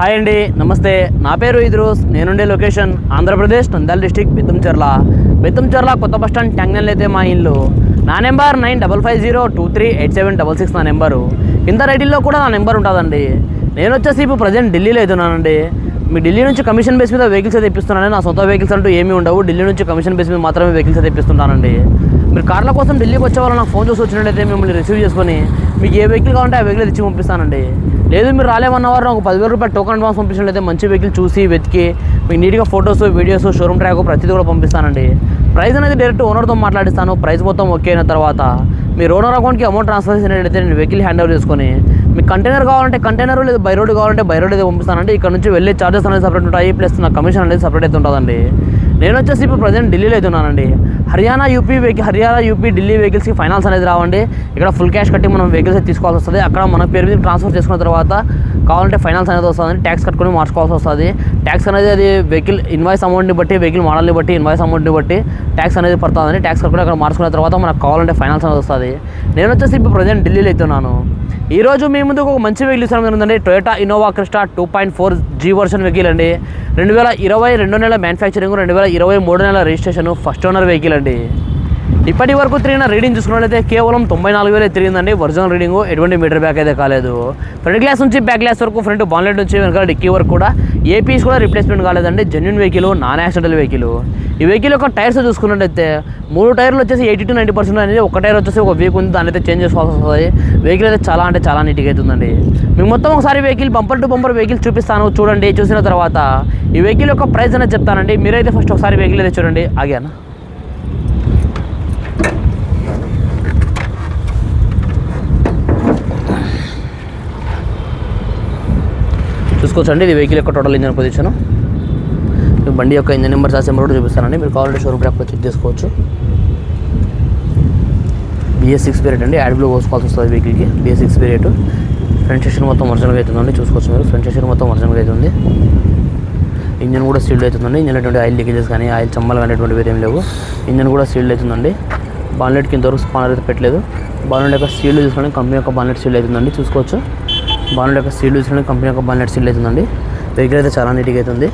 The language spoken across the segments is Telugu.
హాయ్ అండి నమస్తే. నా పేరు ఇద్రూస్ నేనుండే లొకేషన్ ఆంధ్రప్రదేశ్ నంద్యాల డిస్టిక్ బెత్తంచెర్ల. బెత్తంచెర్ల కొత్త బస్ స్టాండ్ ట్యాంగ్నల్ అయితే మా ఇల్లు. నా number nine double five zero two three eight seven double six నా నెంబరు. కింద రైటిల్లో కూడా నా నెంబర్ ఉంటుందండి. నేను వచ్చేసి ఇప్పుడు ప్రజెంట్ ఢిల్లీలో అవుతున్నానండి మీ ఢిల్లీ నుంచి కమిషన్ బేస్ మీద వెహికల్స్ అయితే నా సొంత వెహికల్స్ అంటూ ఏమీ ఉండవు. ఢిల్లీ నుంచి కమిషన్ బేస్ మీద మాత్రమే వెహికల్స్ అయితే తెప్పిస్తుంటానండి మీరు కార్ల కోసం ఢిల్లీకి వచ్చే వాళ్ళు నాకు ఫోన్ చేసి వచ్చినట్టయితే మిమ్మల్ని రిసీవ్ చేసుకొని మీకు ఏ వెహికల్ కావాలంటే ఆ వెహికల్ ఇచ్చి పంపిస్తానండి. లేదు మీరు రాలేమన్నవారు నాకు పదివేల రూపాయలు టోకన్ అడ్వాన్స్ పంపించినట్లయితే మంచి వెహికల్ చూసి వెతికి మీకు నీట్గా ఫొటోస్ వీడియోస్ షోరూమ్ ట్రాక్ ప్రతిదీ కూడా పంపిస్తానండి. ప్రైస్ అనేది డైరెక్ట్ ఓనర్తో మాట్లాడిస్తాను. ప్రైస్ మొత్తం ఓకే అయిన తర్వాత మీరు ఓనర్ అకౌంట్కి అమౌంట్ ట్రాన్స్ఫర్ చేసినట్లయితే నేను వెహికల్ హ్యాండ్ ఓవర్ చేసుకొని మీకు కంటైనర్ కావాలంటే కంటైనర్ లేదు బై రోడ్ కావాలంటే బై రోడ్ అయితే పంపిస్తానండి. ఇక్కడ నుంచి వెళ్ళే చార్జెస్ అనేది సపరేట్ ఉంటాయి ప్లస్ నా కమిషన్ అనేది సపరేట్ అయితే ఉంటుందండి. నేను వచ్చేసి ఇప్పుడు ప్రజెంట్ ఢిల్లీలో అయితే ఉన్నానండి. Haryana UP vehicle Haryana UP Delhi వెహికల్స్కి finance అనేది రావండి. ఇక్కడ ఫుల్ క్యాష్ కట్టి మనం వెహికల్స్ అయితే తీసుకోవాల్సి వస్తుంది. అక్కడ మన పేరు మీద ట్రాన్స్ఫర్ చేసుకున్న తర్వాత కావాలంటే ఫైనాన్స్ అనేది వస్తుంది ట్యాక్స్ కట్టుకొని మార్చుకోవాల్సి వస్తుంది. ట్యాక్స్ అనేది అది వెహికల్ ఇన్వాయిస్ అమౌంట్ని బట్టి వెహికల్ మోడల్ని బట్టి ఇన్వాయిస్ అమౌంట్ని బట్టి ట్యాక్స్ అనేది పడుతుందని ట్యాక్స్ కట్టుకొని అక్కడ మార్చుకున్న తర్వాత మనకు కావాలంటే ఫైనాన్స్ అనేది వస్తుంది. నేను వచ్చేసి ఇప్పుడు ప్రజెంట్ ఢిల్లీలో అవుతున్నాను ఈరోజు మీ ముందుకు ఒక మంచి వెహికల్ ఇస్తాను ఉందండి Toyota Innova Crysta two point four G version vehicle అండి. రెండు వేల ఇరవై రెండు నెలల మ్యానుఫ్యాక్చరింగ్ రెండు వేల ఇరవై మూడు నెలల రిజిస్ట్రేషన్ ఫస్ట్ ఓనర్ వెహికల్ అండి. ఇప్పటి వరకు తిరిగిన రీడింగ్ చూసుకున్నట్లయితే కేవలం తొంభై నాలుగు వేలు తిరిగిందండి. Original reading. ఎటువంటి మీటర్ బ్యాక్ అయితే కాలేదు. ఫ్రంట్ గ్లాస్ నుంచి బ్యాక్ గ్లాస్ వరకు ఫ్రంట్ బాన్లెట్ నుంచి వెనకాల డిక్కీ వరకు కూడా ఏ పీస్ కూడా రిప్లేస్మెంట్ కాలేదండి. Genuine vehicle non accidental vehicle ఈ వెహికల్ యొక్క టైర్స్ చూసుకున్నట్టయితే మూడు టైర్లు వచ్చేసి ఎయిటీ టు నైంటీ పర్సెంట్ అనేది ఒక టైర్ వచ్చేసి ఒక వీక్ ఉంది. దాని అయితే చేంజ్ చేసుకోవాల్సి వస్తుంది. వెహికల్ అయితే చాలా అంటే చాలా నీట్గా అవుతుందండి మీకు మొత్తం ఒకసారి vehicle bumper to bumper vehicle చూపిస్తాను. చూడండి చూసిన తర్వాత ఈ వెహికల్ యొక్క ప్రైస్ అనేది చెప్తానండి. మీరైతే ఫస్ట్ ఒకసారి వెహికల్ అయితే చూడండి. ఆగాను? చూసుకోవచ్చండి. ఇది వెహికల్ యొక్క టోటల్ ఇంజన్ పొజిషన్ ఈ బండి యొక్క ఇంజన్ నెంబర్ సార్ నెంబర్ కూడా చూపిస్తానండి. మీరు కావాలంటే షోరూమ్ ట్రాక్లో చెక్ చేసుకోవచ్చు. బిఎస్ సిక్స్ పీరియడ్ అండి. యాడ్ బ్లో పోసుకోవాల్సి వస్తుంది వెహికల్కి BS six period front session మొత్తం ఒరిజినల్గా అవుతుందండి. చూసుకోవచ్చు మీరు. ఫ్రంట్ సెషన్ మొత్తం ఒరిజినల్గా అవుతుంది. ఇంజన్ కూడా సీల్డ్ అవుతుందండి. ఇంజన్ అటువంటి ఆయిల్ లీకేజెస్ కానీ ఆయిల్ చమ్మలు కానీ అటువంటి వేరేం లేవు. ఇంజన్ కూడా సీల్డ్ అవుతుందండి. బాన్లెట్ కింద వరకు స్పానర్ అయితే పెట్టలేదు. బాన్లెట్ యొక్క సీల్డ్ చూసుకోండి కంపెనీ యొక్క బాన్లెట్ సీల్డ్ అవుతుందండి. చూసుకోవచ్చు. బాన్లెట్ యొక్క సీల్ చూసిన కంపెనీ యొక్క బాన్లెట్ సీల్డ్ అవుతుందండి. వెహికల్ అయితే చాలా నీట్గా అవుతుంది.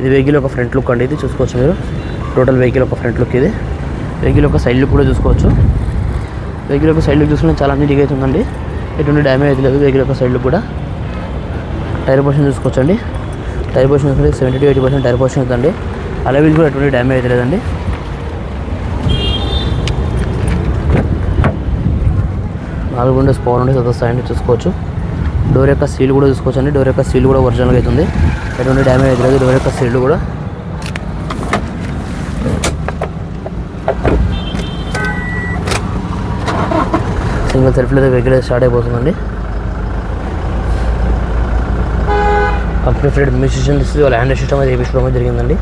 ఇది వెహికల్ ఒక ఫ్రంట్ లుక్ అండి ఇది చూసుకోవచ్చు మీరు. టోటల్ వెహికల్ ఒక ఫ్రంట్ లుక్ ఇది. వెహికల్ ఒక సైడ్ లుక్ కూడా చూసుకోవచ్చు. వెహికల్ యొక్క సైడ్ లుక్ చూసుకుంటే చాలా నీట్గా అవుతుందండి. ఎటువంటి డ్యామేజ్ అయితే లేదు వెహికల్ యొక్క సైడ్ లుక్ కూడా. టైర్ పొజిషన్ చూసుకోవచ్చండి. టైర్ పొజిషన్ చూసుకుంటే seventy to eighty percent tyre position అవుతుందండి. అలవీల్ కూడా ఎటువంటి డ్యామేజ్ అయితే లేదండి. నాలుగు విండోస్ పవర్ విండోస్ వస్తాయండి చూసుకోవచ్చు. డోర్ యొక్క సీల్ కూడా చూసుకోవచ్చు అండి డోర్ యొక్క సీల్ కూడా ఒరిజినల్గా అవుతుంది ఎటువంటి డ్యామేజ్ అయితే లేదు. డోర్ యొక్క సీల్ కూడా. సింగిల్ సెల్ఫ్లో అయితే వెహికల్ అయితే స్టార్ట్ అయిపోతుందండి. కంపెనీ ఫ్రెండ్ మ్యూజిషియన్ తీసి వాళ్ళ హ్యాండ్ సిస్టమ్ అయితే వేయించుకోవడం జరిగిందండి.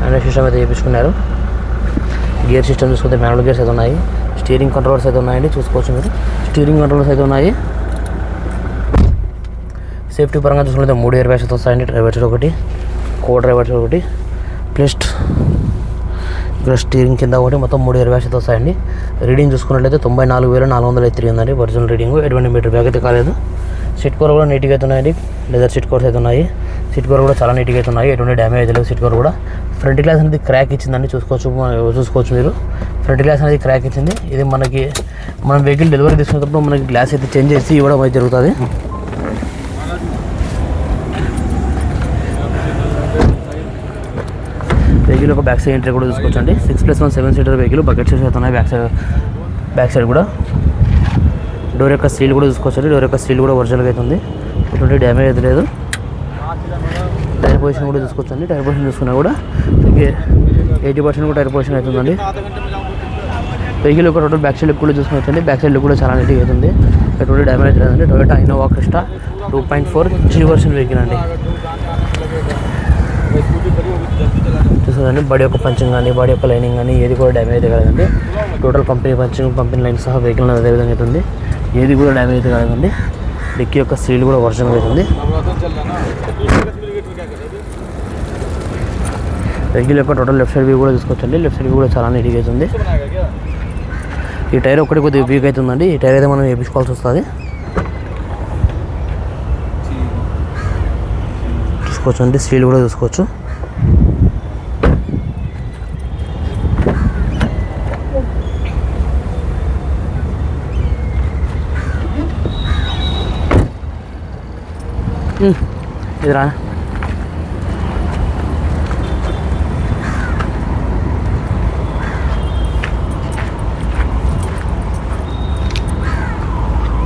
హ్యాండ్ సిస్టమ్ అయితే వేయించుకున్నారు గేర్ సిస్టమ్ చూసుకుంటే మ్యానువల్ గేర్స్ అయితే ఉన్నాయి. స్టీరింగ్ కంట్రోల్స్ అయితే ఉన్నాయండి చూసుకోవచ్చు మీరు. స్టీరింగ్ కంట్రోల్స్ అయితే ఉన్నాయి. సేఫ్టీ పరంగా చూసుకుంటే మూడు ఇయర్ బ్యాగ్స్ వస్తాయండి డ్రైవర్స్ ఒకటి కో డ్రైవర్స్ ఒకటి ప్లస్ ఇక్కడ స్టీరింగ్ కింద ఒకటి మొత్తం మూడు ఇయర్ బ్యాగ్స్ వస్తాయండి. రీడింగ్ చూసుకున్నట్లయితే తొంభై నాలుగు వేల నాలుగు వందల అయితే ఉందండి ఒరిజినల్ రీడింగ్. ఎటువంటి మీటర్ బ్యాగ్ అయితే కాలేదు. సిట్ కవర్ కూడా నీట్గా అయితే ఉన్నాయండి లెదర్ సిట్ కోర్స్ అయితే ఉన్నాయి. సిట్ కవర్ కూడా చాలా నీట్గా అయితే ఉన్నాయి ఎటువంటి డ్యామేజ్ అయితే లేదు సిట్ కవర్ కూడా. ఫ్రంట్ గ్లాస్ అనేది క్రాక్ ఇచ్చిందండి చూసుకోవచ్చు చూసుకోవచ్చు మీరు. ఫ్రంట్ గ్లాస్ అనేది క్రాక్ ఇచ్చింది. ఇది మనకి మనం వెహికల్ డెలివరీ తీసుకున్నప్పుడు మనకి గ్లాస్ అయితే చేంజ్ చేసి ఇవ్వడం అయితే జరుగుతుంది. వెహికల్ ఒక బ్యాక్ సైడ్ ఎంట్రీ కూడా చూసుకోవచ్చండి. Six plus one seven seater vehicle bucket seats అవుతున్నాయి బ్యాక్ సైడ్ బ్యాక్ సైడ్ కూడా. డోర్ యొక్క సీల్ కూడా చూసుకోవచ్చండి. డోర్ యొక్క సీల్ కూడా ఒరిజినల్గా అవుతుంది ఎటువంటి డ్యామేజ్ అయితే లేదు. టైర్ పొజిషన్ కూడా చూసుకోవచ్చండి. టైర్ పొజిషన్ చూసుకున్నా కూడా ఎయిటీ పర్సెంట్ కూడా టైర్ పొజిషన్ అవుతుందండి వెహికల్ యొక్క టోటల్ బ్యాక్ సైడ్ లుక్ కూడా చూసుకోవచ్చండి బ్యాక్ సైడ్ లుక్ కూడా చాలా నీట్గా అవుతుంది ఎటువంటి డ్యామేజ్ లేదండి Toyota Innova Crysta two point four G version vehicle అండి. చూస్తుందండి బాడీ యొక్క పంచింగ్ కానీ బాడీ యొక్క లైనింగ్ కానీ ఏది కూడా డ్యామేజ్ అయితే కాలేదండి total company punching company line సహా వెహికల్ అదే విధంగా అవుతుంది ఏది కూడా డ్యామేజ్ అయితే కాలేదండి డిక్కీ యొక్క సీల్ కూడా వర్షం అవుతుంది వెహికల్ యొక్క టోటల్ లెఫ్ట్ సైడ్ వ్యూ కూడా చూసుకోవచ్చండి లెఫ్ట్ సైడ్ వ్యూ కూడా చాలా నీట్గా అవుతుంది ఈ టైర్ ఒకటి కొద్దిగా వీక్ అవుతుందండి ఈ టైర్ అయితే మనం వేయించుకోవాల్సి వస్తుంది. చూసుకోవచ్చు అండి. స్టీల్ కూడా చూసుకోవచ్చు. ఇది రా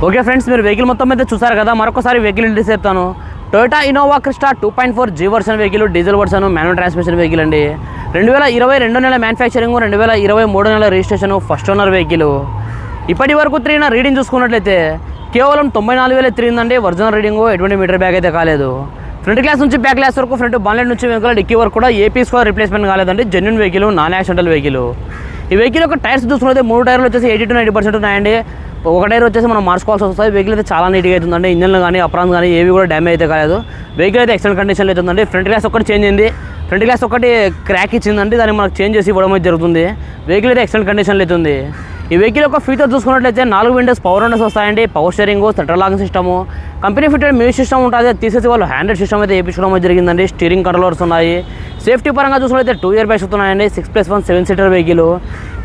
ఓకే ఫ్రెండ్స్ మీరు వెహికల్ మొత్తం అయితే చూసారు కదా మరొకసారి వెహికల్ డీటెయిల్స్ చెప్తాను Toyota Innova Crysta two point four G version vehicle diesel version manual transmission vehicle అండి. రెండు వేల ఇరవై రెండు నెల మ్యానుఫ్యాక్చరింగ్ రెండు వేల ఇరవై మూడు నెల రిజిస్ట్రేషన్ ఫస్ట్ ఓనర్ వెహికల్ ఇప్పటి వరకు తిరిగిన రీడింగ్ చూసుకున్నట్లయితే కేవలం తొంభై నాలుగు వేలు తిరిగిందండి. ఒరిజినల్ రీడింగ్ ఎటువంటి మీటర్ బ్యాగ్ అయితే కాలేదు. ఫ్రంట్ క్లాస్ నుంచి బ్యాక్ క్లాస్ వరకు ఫ్రంట్ బాన్లెట్ నుంచి వెహికల్ డిక్కీ వరకు కూడా ఏపీ స్కోర్ రిప్లేస్మెంట్ కాలేదండి. Genuine vehicle non accidental vehicle ఈ వెహికల్ యొక్క టైర్స్ చూసుకుంటే మూడు టైర్లు వచ్చేసి ఎయిటీ టు నైంటీ పర్సెంట్ ఉన్నాయండి. ఒకటే వచ్చేసి మనం మార్చుకోవాల్సి వస్తుంది. వెహికల్ అయితే చాలా నీట్గా అవుతుందండి. ఇంజన్లు కానీ అప్రాన్స్ కానీ ఏవి కూడా డ్యామేజ్ అయితే కాలేదు. వెహికల్ అయితే ఎక్సలెంట్ కండిషన్లో అవుతుందండి. ఫ్రంట్ గ్లాస్ ఒకటి చేంజ్ అయింది. ఫ్రంట్ గ్లాస్ ఒకటి క్రాక్ ఇచ్చిందండి. దాన్ని మనకు చేంజ్ చేసి ఇవ్వడం అయితే జరుగుతుంది. వెహికల్ అయితే ఎక్సలెంట్ కండిషన్లో అవుతుంది. ఈ వెహికల్ యొక్క ఫీచర్ చూసుకున్నట్లయితే నాలుగు విండోస్ పవర్ విండోస్ వస్తాయండి. Power steering central locking system company fitted music system ఉంటుంది. తీసేసి వాళ్ళు హ్యాండ్రెడ్ సిస్టమ్ అయితే వేయించడం జరిగిందండి. స్టీరింగ్ కంట్రోలర్స్ ఉన్నాయి. సేఫ్టీ పరంగా చూసుకున్నట్లయితే టూ ఇయర్ బ్యాగ్స్ వస్తున్నాయండి. Six plus one seven seater vehicle